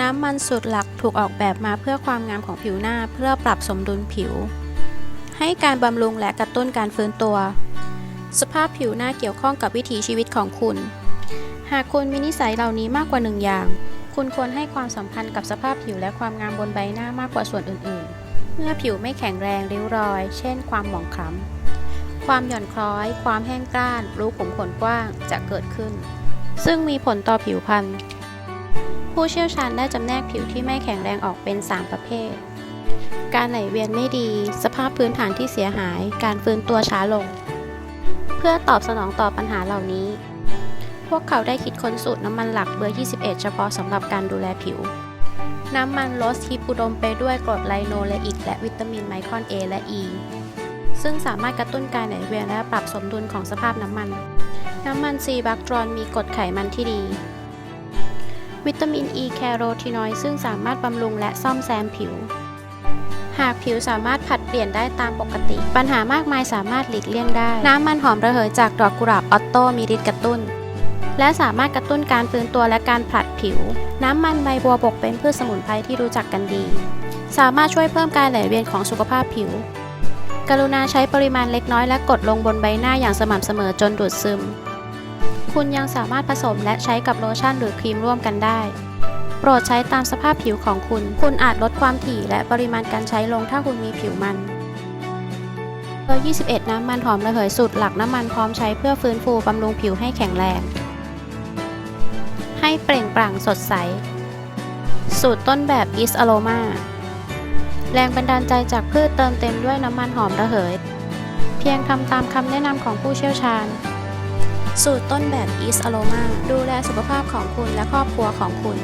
น้ำมันสูตรหลักถูกออกแบบมาเพื่อความงามของผิวหน้าเพื่อปรับสมดุลผิว ให้การบำรุงและกระตุ้นการฟื้นตัว สภาพผิวหน้าเกี่ยวข้องกับวิถีชีวิตของคุณ หากคุณมีนิสัยเหล่านี้มากกว่าหนึ่งอย่าง คุณควรให้ความสำคัญกับสภาพผิวและความงามบนใบหน้ามากกว่าส่วนอื่น ๆ เมื่อผิวไม่แข็งแรงริ้วรอย เช่น ความหมองคล้ำความหย่อนคล้อย ความแห้งกร้านรูขุมขนกว้างจะเกิดขึ้น ซึ่งมีผลต่อผิวพรรณ ผู้เชี่ยวชาญได้จำแนกผิวที่ไม่แข็งแรงออกเป็น 3 ประเภท การไหลเวียนไม่ดี สภาพพื้นฐานที่เสียหาย การฟื้นตัวช้าลง เพื่อตอบสนองต่อปัญหาเหล่านี้ พวกเขาได้คิดค้นสูตรน้ำมันหลักเบอร์ 21 เฉพาะสำหรับการดูแลผิว น้ำมันโรสฮิปอุดมไปด้วยกรดไลโนเลอิก และวิตามินไมคอน A และ E ซึ่งสามารถกระตุ้นการไหลเวียนและปรับสมดุลของสภาพน้ำมัน น้ำมันซีบักตรอนมีกรดไขมันที่ดี วิตามินอีแคโรทีนอยด์ซึ่งสามารถบำรุงและซ่อมแซมผิว หากผิวสามารถผัดเปลี่ยนได้ตามปกติ ปัญหามากมายสามารถหลีกเลี่ยงได้ น้ำมันหอมระเหยจากดอกกุหลาบออตโตมีฤทธิ์กระตุ้น และสามารถกระตุ้นการฟื้นตัวและการผลัดผิว น้ำมันใบบัวบกเป็นพืชสมุนไพรที่รู้จักกันดี สามารถช่วยเพิ่มการไหลเวียนของสุขภาพผิว กรุณาใช้ปริมาณเล็กน้อยและกดลงบนใบหน้าอย่างสม่ำเสมอจนดูดซึม คุณยังสามารถผสมและใช้กับโลชั่นหรือครีมร่วมกันได้ โปรดใช้ตามสภาพผิวของคุณ คุณอาจลดความถี่และปริมาณการใช้ลงถ้าคุณมีผิวมันเบอร์21 น้ำมันหอมระเหยสูตรหลักน้ำมันพร้อมใช้เพื่อฟื้นฟูบำรุงผิวให้แข็งแรง ให้เปล่งปลั่งสดใส สูตรต้นแบบ i s Aroma แรงบันดาลใจจากพืชเติมเต็มด้วยน้ำมันหอมระเหย เพียงทำตามคำแนะนำของผู้เชี่ยวชาญ สูตรต้นแบบ i s Aroma ดูแลสุขภาพของคุณและครอบครัวของคุณ